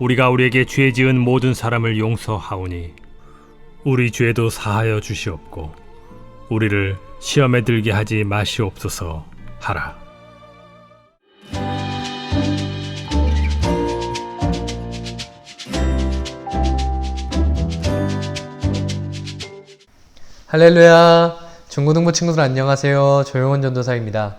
우리가 우리에게 죄 지은 모든 사람을 용서하오니, 우리 죄도 사하여 주시옵고, 우리를 시험에 들게 하지 마시옵소서 하라. 할렐루야. 중고등부 친구들 안녕하세요. 조용원 전도사입니다.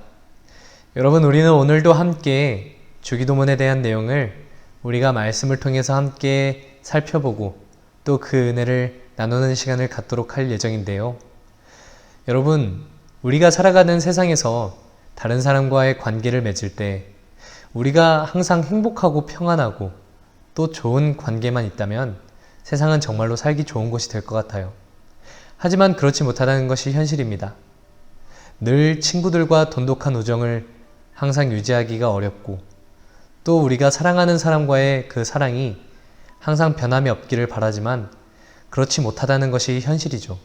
여러분, 우리는 오늘도 함께 주기도문에 대한 내용을 우리가 말씀을 통해서 함께 살펴보고 또 그 은혜를 나누는 시간을 갖도록 할 예정인데요. 여러분, 우리가 살아가는 세상에서 다른 사람과의 관계를 맺을 때 우리가 항상 행복하고 평안하고 또 좋은 관계만 있다면 세상은 정말로 살기 좋은 곳이 될 것 같아요. 하지만 그렇지 못하다는 것이 현실입니다. 늘 친구들과 돈독한 우정을 항상 유지하기가 어렵고 또 우리가 사랑하는 사람과의 그 사랑이 항상 변함이 없기를 바라지만 그렇지 못하다는 것이 현실이죠.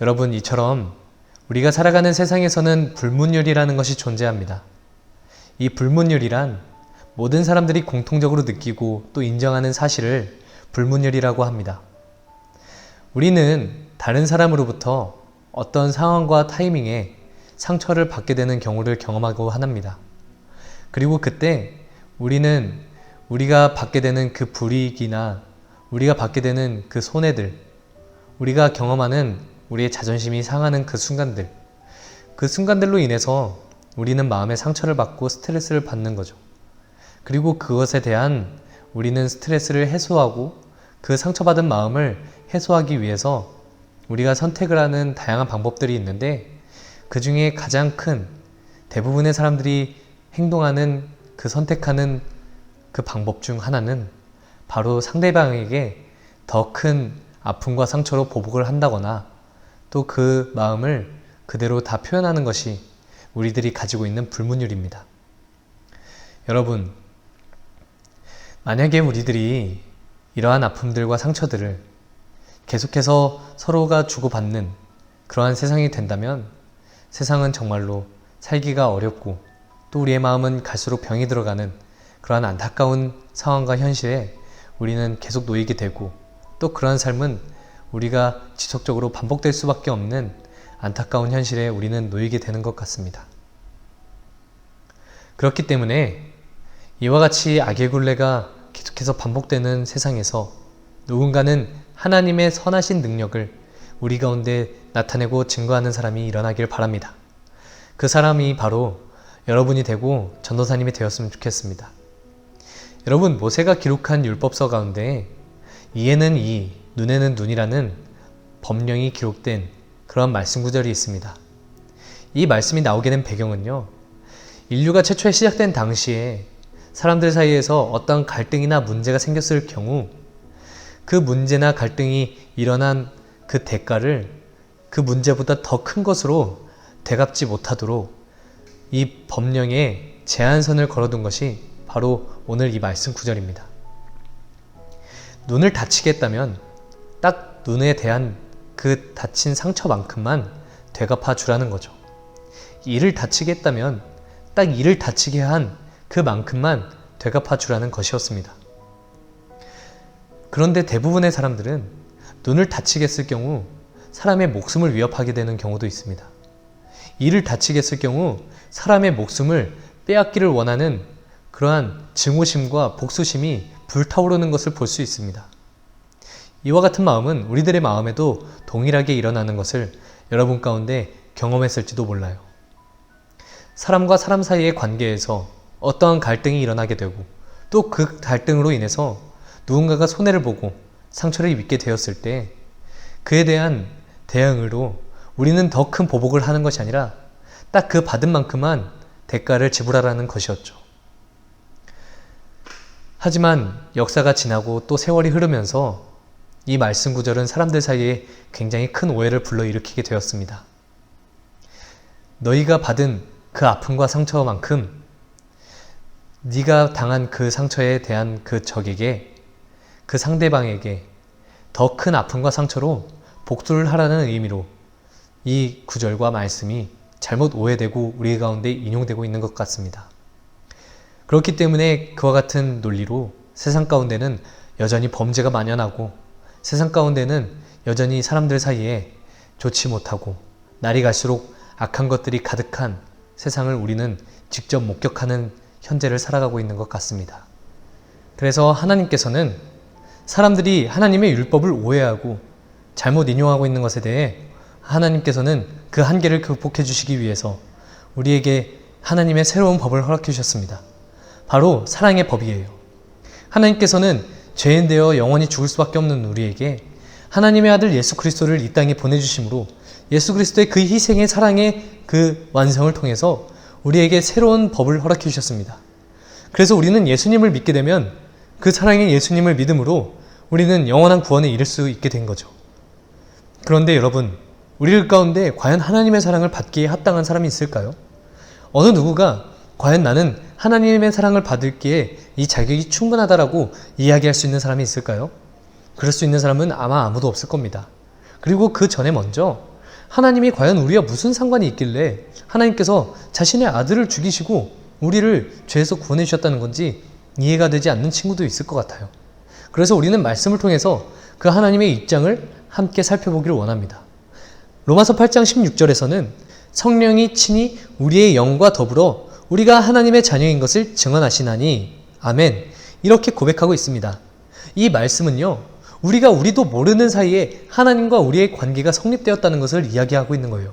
여러분, 이처럼 우리가 살아가는 세상에서는 불문율이라는 것이 존재합니다. 이 불문율이란 모든 사람들이 공통적으로 느끼고 또 인정하는 사실을 불문율이라고 합니다. 우리는 다른 사람으로부터 어떤 상황과 타이밍에 상처를 받게 되는 경우를 경험하고 합니다. 그리고 그때 우리는 우리가 받게 되는 그 불이익이나 우리가 받게 되는 그 손해들, 우리가 경험하는 우리의 자존심이 상하는 그 순간들, 그 순간들로 인해서 우리는 마음에 상처를 받고 스트레스를 받는 거죠. 그리고 그것에 대한 우리는 스트레스를 해소하고 그 상처받은 마음을 해소하기 위해서 우리가 선택을 하는 다양한 방법들이 있는데 그 중에 가장 큰 대부분의 사람들이 행동하는 그 선택하는 그 방법 중 하나는 바로 상대방에게 더 큰 아픔과 상처로 보복을 한다거나 또 그 마음을 그대로 다 표현하는 것이 우리들이 가지고 있는 불문율입니다. 여러분, 만약에 우리들이 이러한 아픔들과 상처들을 계속해서 서로가 주고받는 그러한 세상이 된다면 세상은 정말로 살기가 어렵고 또 우리의 마음은 갈수록 병이 들어가는 그러한 안타까운 상황과 현실에 우리는 계속 놓이게 되고 또 그러한 삶은 우리가 지속적으로 반복될 수밖에 없는 안타까운 현실에 우리는 놓이게 되는 것 같습니다. 그렇기 때문에 이와 같이 악의 굴레가 계속해서 반복되는 세상에서 누군가는 하나님의 선하신 능력을 우리 가운데 나타내고 증거하는 사람이 일어나길 바랍니다. 그 사람이 바로 여러분이 되고 전도사님이 되었으면 좋겠습니다. 여러분, 모세가 기록한 율법서 가운데 이에는 이, 눈에는 눈이라는 법령이 기록된 그런 말씀 구절이 있습니다. 이 말씀이 나오게 된 배경은요, 인류가 최초에 시작된 당시에 사람들 사이에서 어떤 갈등이나 문제가 생겼을 경우 그 문제나 갈등이 일어난 그 대가를 그 문제보다 더 큰 것으로 되갚지 못하도록 이 법령에 제한선을 걸어둔 것이 바로 오늘 이 말씀 구절입니다. 눈을 다치겠다면 딱 눈에 대한 그 다친 상처만큼만 되갚아 주라는 거죠. 이를 다치겠다면 딱 이를 다치게 한 그만큼만 되갚아 주라는 것이었습니다. 그런데 대부분의 사람들은 눈을 다치겠을 경우 사람의 목숨을 위협하게 되는 경우도 있습니다. 이를 다치겠을 경우 사람의 목숨을 빼앗기를 원하는 그러한 증오심과 복수심이 불타오르는 것을 볼 수 있습니다. 이와 같은 마음은 우리들의 마음에도 동일하게 일어나는 것을 여러분 가운데 경험했을지도 몰라요. 사람과 사람 사이의 관계에서 어떠한 갈등이 일어나게 되고 또 그 갈등으로 인해서 누군가가 손해를 보고 상처를 입게 되었을 때 그에 대한 대응으로 우리는 더 큰 보복을 하는 것이 아니라 딱 그 받은 만큼만 대가를 지불하라는 것이었죠. 하지만 역사가 지나고 또 세월이 흐르면서 이 말씀 구절은 사람들 사이에 굉장히 큰 오해를 불러일으키게 되었습니다. 너희가 받은 그 아픔과 상처만큼 네가 당한 그 상처에 대한 그 적에게 그 상대방에게 더 큰 아픔과 상처로 복수를 하라는 의미로 이 구절과 말씀이 잘못 오해되고 우리 가운데 인용되고 있는 것 같습니다. 그렇기 때문에 그와 같은 논리로 세상 가운데는 여전히 범죄가 만연하고 세상 가운데는 여전히 사람들 사이에 좋지 못하고 날이 갈수록 악한 것들이 가득한 세상을 우리는 직접 목격하는 현재를 살아가고 있는 것 같습니다. 그래서 하나님께서는 사람들이 하나님의 율법을 오해하고 잘못 인용하고 있는 것에 대해 하나님께서는 그 한계를 극복해 주시기 위해서 우리에게 하나님의 새로운 법을 허락해 주셨습니다. 바로 사랑의 법이에요. 하나님께서는 죄인 되어 영원히 죽을 수밖에 없는 우리에게 하나님의 아들 예수 그리스도를 이 땅에 보내주심으로 예수 그리스도의 그 희생의 사랑의 그 완성을 통해서 우리에게 새로운 법을 허락해 주셨습니다. 그래서 우리는 예수님을 믿게 되면 그 사랑의 예수님을 믿음으로 우리는 영원한 구원에 이를 수 있게 된 거죠. 그런데 여러분, 우리 가운데 과연 하나님의 사랑을 받기에 합당한 사람이 있을까요? 어느 누구가 과연 나는 하나님의 사랑을 받을기에 이 자격이 충분하다라고 이야기할 수 있는 사람이 있을까요? 그럴 수 있는 사람은 아마 아무도 없을 겁니다. 그리고 그 전에 먼저 하나님이 과연 우리와 무슨 상관이 있길래 하나님께서 자신의 아들을 죽이시고 우리를 죄에서 구원해 주셨다는 건지 이해가 되지 않는 친구도 있을 것 같아요. 그래서 우리는 말씀을 통해서 그 하나님의 입장을 함께 살펴보기를 원합니다. 로마서 8장 16절에서는 성령이 친히 우리의 영과 더불어 우리가 하나님의 자녀인 것을 증언하시나니 아멘 이렇게 고백하고 있습니다. 이 말씀은요 우리가 우리도 모르는 사이에 하나님과 우리의 관계가 성립되었다는 것을 이야기하고 있는 거예요.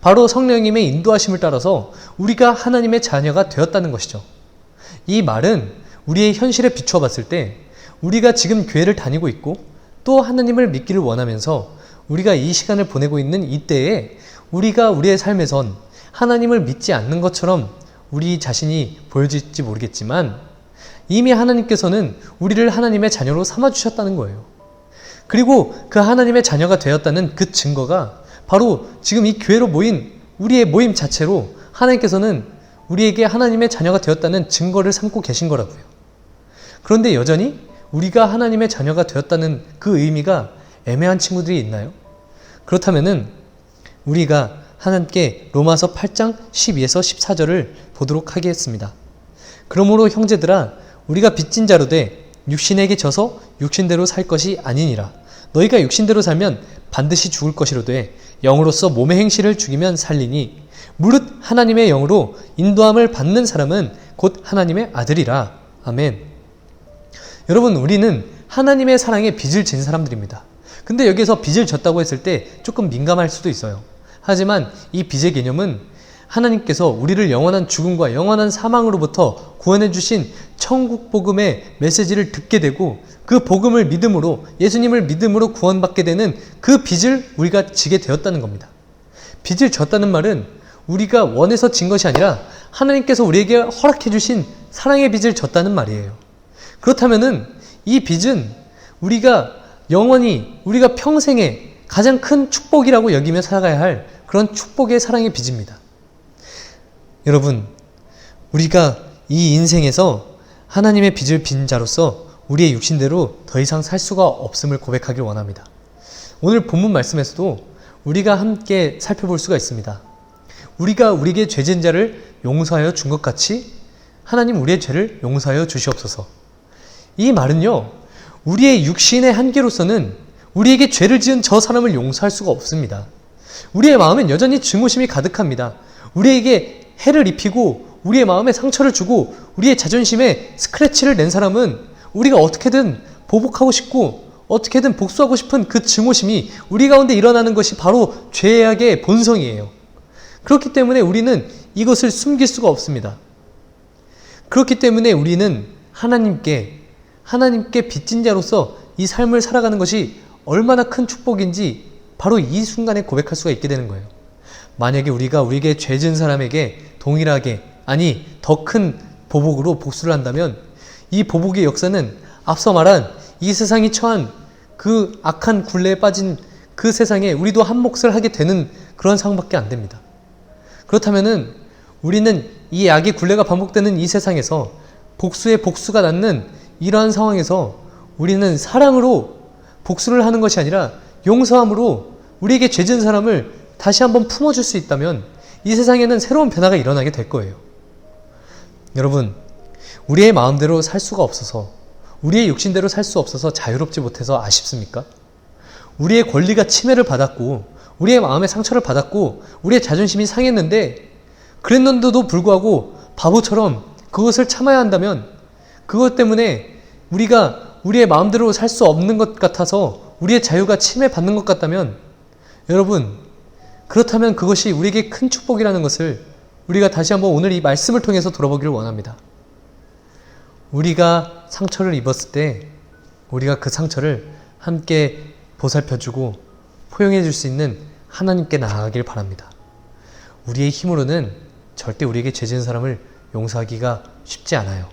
바로 성령님의 인도하심을 따라서 우리가 하나님의 자녀가 되었다는 것이죠. 이 말은 우리의 현실에 비추어 봤을 때 우리가 지금 교회를 다니고 있고 또 하나님을 믿기를 원하면서 우리가 이 시간을 보내고 있는 이때에 우리가 우리의 삶에선 하나님을 믿지 않는 것처럼 우리 자신이 보여질지 모르겠지만 이미 하나님께서는 우리를 하나님의 자녀로 삼아주셨다는 거예요. 그리고 그 하나님의 자녀가 되었다는 그 증거가 바로 지금 이 교회로 모인 우리의 모임 자체로 하나님께서는 우리에게 하나님의 자녀가 되었다는 증거를 삼고 계신 거라고요. 그런데 여전히 우리가 하나님의 자녀가 되었다는 그 의미가 애매한 친구들이 있나요? 그렇다면은 우리가 하나님께 로마서 8장 12에서 14절을 보도록 하겠습니다. 그러므로 형제들아 우리가 빚진 자로 돼 육신에게 져서 육신대로 살 것이 아니니라. 너희가 육신대로 살면 반드시 죽을 것이로되 영으로서 몸의 행실을 죽이면 살리니 무릇 하나님의 영으로 인도함을 받는 사람은 곧 하나님의 아들이라. 아멘. 여러분 우리는 하나님의 사랑에 빚을 진 사람들입니다. 근데 여기서 빚을 졌다고 했을 때 조금 민감할 수도 있어요. 하지만 이 빚의 개념은 하나님께서 우리를 영원한 죽음과 영원한 사망으로부터 구원해 주신 천국 복음의 메시지를 듣게 되고 그 복음을 믿음으로 예수님을 믿음으로 구원받게 되는 그 빚을 우리가 지게 되었다는 겁니다. 빚을 졌다는 말은 우리가 원해서 진 것이 아니라 하나님께서 우리에게 허락해 주신 사랑의 빚을 졌다는 말이에요. 그렇다면은 이 빚은 우리가 영원히 우리가 평생에 가장 큰 축복이라고 여기며 살아가야 할 그런 축복의 사랑의 빚입니다. 여러분, 우리가 이 인생에서 하나님의 빚을 빈 자로서 우리의 육신대로 더 이상 살 수가 없음을 고백하길 원합니다. 오늘 본문 말씀에서도 우리가 함께 살펴볼 수가 있습니다. 우리가 우리에게 죄진 자를 용서하여 준 것 같이 하나님 우리의 죄를 용서하여 주시옵소서. 이 말은요, 우리의 육신의 한계로서는 우리에게 죄를 지은 저 사람을 용서할 수가 없습니다. 우리의 마음엔 여전히 증오심이 가득합니다. 우리에게 해를 입히고 우리의 마음에 상처를 주고 우리의 자존심에 스크래치를 낸 사람은 우리가 어떻게든 보복하고 싶고 어떻게든 복수하고 싶은 그 증오심이 우리 가운데 일어나는 것이 바로 죄악의 본성이에요. 그렇기 때문에 우리는 이것을 숨길 수가 없습니다. 그렇기 때문에 우리는 하나님께 하나님께 빚진 자로서 이 삶을 살아가는 것이 얼마나 큰 축복인지 바로 이 순간에 고백할 수가 있게 되는 거예요. 만약에 우리가 우리에게 죄진 사람에게 동일하게 아니 더 큰 보복으로 복수를 한다면 이 보복의 역사는 앞서 말한 이 세상이 처한 그 악한 굴레에 빠진 그 세상에 우리도 한 몫을 하게 되는 그런 상황밖에 안 됩니다. 그렇다면은 우리는 이 악의 굴레가 반복되는 이 세상에서 복수의 복수가 낫는 이러한 상황에서 우리는 사랑으로 복수를 하는 것이 아니라 용서함으로 우리에게 죄진 사람을 다시 한번 품어줄 수 있다면 이 세상에는 새로운 변화가 일어나게 될 거예요. 여러분, 우리의 마음대로 살 수가 없어서, 우리의 육신대로 살 수 없어서 자유롭지 못해서 아쉽습니까? 우리의 권리가 침해를 받았고, 우리의 마음에 상처를 받았고, 우리의 자존심이 상했는데, 그랬는데도 불구하고 바보처럼 그것을 참아야 한다면, 그것 때문에 우리가 우리의 마음대로 살 수 없는 것 같아서 우리의 자유가 침해받는 것 같다면, 여러분, 그렇다면 그것이 우리에게 큰 축복이라는 것을 우리가 다시 한번 오늘 이 말씀을 통해서 돌아보기를 원합니다. 우리가 상처를 입었을 때 우리가 그 상처를 함께 보살펴주고 포용해 줄 수 있는 하나님께 나아가길 바랍니다. 우리의 힘으로는 절대 우리에게 죄 지은 사람을 용서하기가 쉽지 않아요.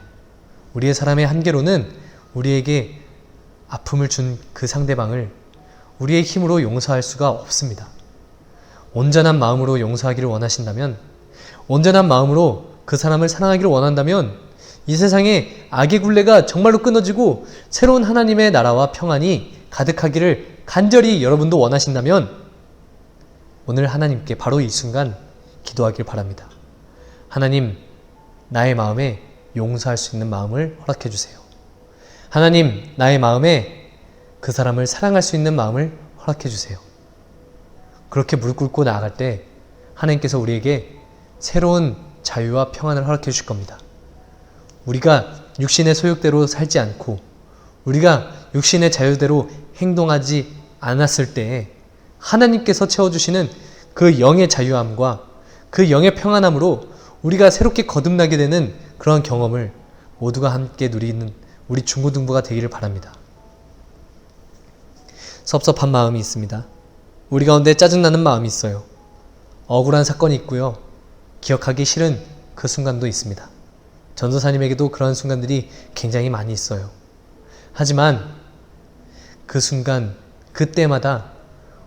우리의 사람의 한계로는 우리에게 아픔을 준 그 상대방을 우리의 힘으로 용서할 수가 없습니다. 온전한 마음으로 용서하기를 원하신다면, 온전한 마음으로 그 사람을 사랑하기를 원한다면, 이 세상에 악의 굴레가 정말로 끊어지고 새로운 하나님의 나라와 평안이 가득하기를 간절히 여러분도 원하신다면, 오늘 하나님께 바로 이 순간 기도하길 바랍니다. 하나님, 나의 마음에 용서할 수 있는 마음을 허락해 주세요. 하나님, 나의 마음에 그 사람을 사랑할 수 있는 마음을 허락해 주세요. 그렇게 무릎 꿇고 나아갈 때 하나님께서 우리에게 새로운 자유와 평안을 허락해 주실 겁니다. 우리가 육신의 소욕대로 살지 않고 우리가 육신의 자유대로 행동하지 않았을 때에 하나님께서 채워주시는 그 영의 자유함과 그 영의 평안함으로 우리가 새롭게 거듭나게 되는 그런 경험을 모두가 함께 누리는 우리 중고등부가 되기를 바랍니다. 섭섭한 마음이 있습니다. 우리 가운데 짜증나는 마음이 있어요. 억울한 사건이 있고요. 기억하기 싫은 그 순간도 있습니다. 전도사님에게도 그런 순간들이 굉장히 많이 있어요. 하지만 그 순간, 그때마다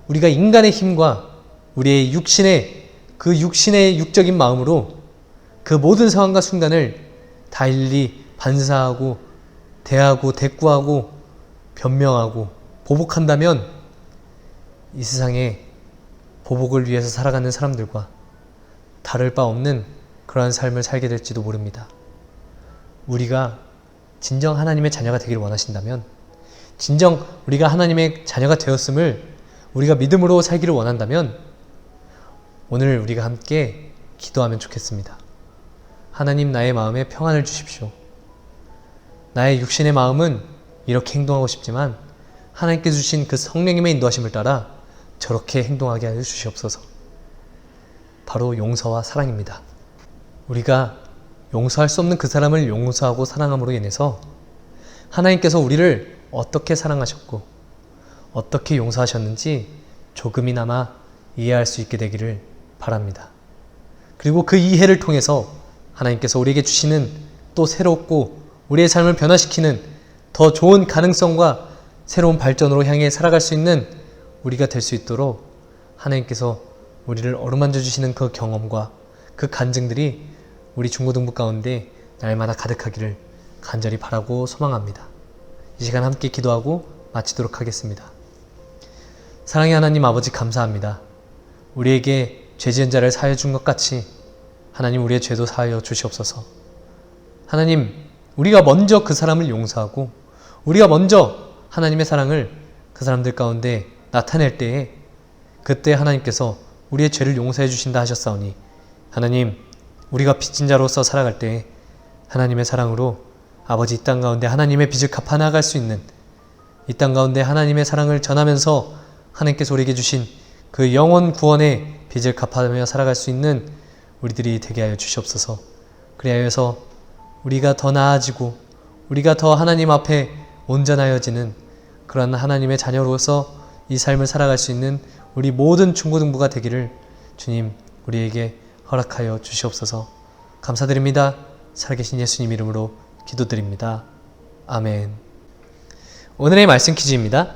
우리가 인간의 힘과 우리의 육신의 그 육신의 육적인 마음으로 그 모든 상황과 순간을 다 일일이 반사하고 대하고 대꾸하고 변명하고 보복한다면 이 세상에 보복을 위해서 살아가는 사람들과 다를 바 없는 그러한 삶을 살게 될지도 모릅니다. 우리가 진정 하나님의 자녀가 되기를 원하신다면, 진정 우리가 하나님의 자녀가 되었음을 우리가 믿음으로 살기를 원한다면, 오늘 우리가 함께 기도하면 좋겠습니다. 하나님 나의 마음에 평안을 주십시오. 나의 육신의 마음은 이렇게 행동하고 싶지만, 하나님께 주신 그 성령님의 인도하심을 따라 저렇게 행동하게 하여 주시옵소서. 바로 용서와 사랑입니다. 우리가 용서할 수 없는 그 사람을 용서하고 사랑함으로 인해서 하나님께서 우리를 어떻게 사랑하셨고 어떻게 용서하셨는지 조금이나마 이해할 수 있게 되기를 바랍니다. 그리고 그 이해를 통해서 하나님께서 우리에게 주시는 또 새롭고 우리의 삶을 변화시키는 더 좋은 가능성과 새로운 발전으로 향해 살아갈 수 있는 우리가 될 수 있도록 하나님께서 우리를 어루만져 주시는 그 경험과 그 간증들이 우리 중고등부 가운데 날마다 가득하기를 간절히 바라고 소망합니다. 이 시간 함께 기도하고 마치도록 하겠습니다. 사랑의 하나님 아버지 감사합니다. 우리에게 죄 지은 자를 사하여 준 것 같이 하나님 우리의 죄도 사하여 주시옵소서. 하나님 우리가 먼저 그 사람을 용서하고 우리가 먼저 하나님의 사랑을 그 사람들 가운데 나타낼 때에 그때 하나님께서 우리의 죄를 용서해 주신다 하셨사오니 하나님 우리가 빚진 자로서 살아갈 때 하나님의 사랑으로 아버지 이 땅 가운데 하나님의 빚을 갚아 나갈 수 있는 이 땅 가운데 하나님의 사랑을 전하면서 하나님께서 우리에게 주신 그 영원 구원의 빚을 갚아가며 살아갈 수 있는 우리들이 되게 하여 주시옵소서. 그리하여서 우리가 더 나아지고 우리가 더 하나님 앞에 온전하여지는 그러한 하나님의 자녀로서 이 삶을 살아갈 수 있는 우리 모든 중고등부가 되기를 주님 우리에게 허락하여 주시옵소서. 감사드립니다. 살아계신 예수님 이름으로 기도드립니다. 아멘. 오늘의 말씀 퀴즈입니다.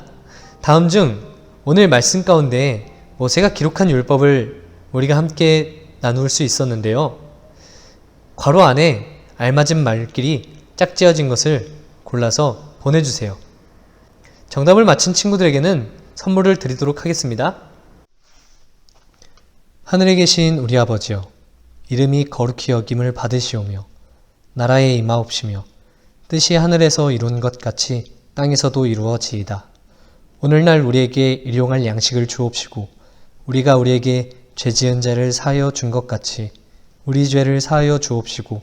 다음 중 오늘 말씀 가운데 모세가 기록한 율법을 우리가 함께 나눌 수 있었는데요. 괄호 안에 알맞은 말끼리 짝지어진 것을 골라서 보내주세요. 정답을 맞힌 친구들에게는 선물을 드리도록 하겠습니다. 하늘에 계신 우리 아버지여, 이름이 거룩히 여김을 받으시오며, 나라에 임하옵시며, 뜻이 하늘에서 이룬 것 같이 땅에서도 이루어지이다. 오늘날 우리에게 일용할 양식을 주옵시고, 우리가 우리에게 죄 지은 자를 사하여 준 것 같이 우리 죄를 사하여 주옵시고,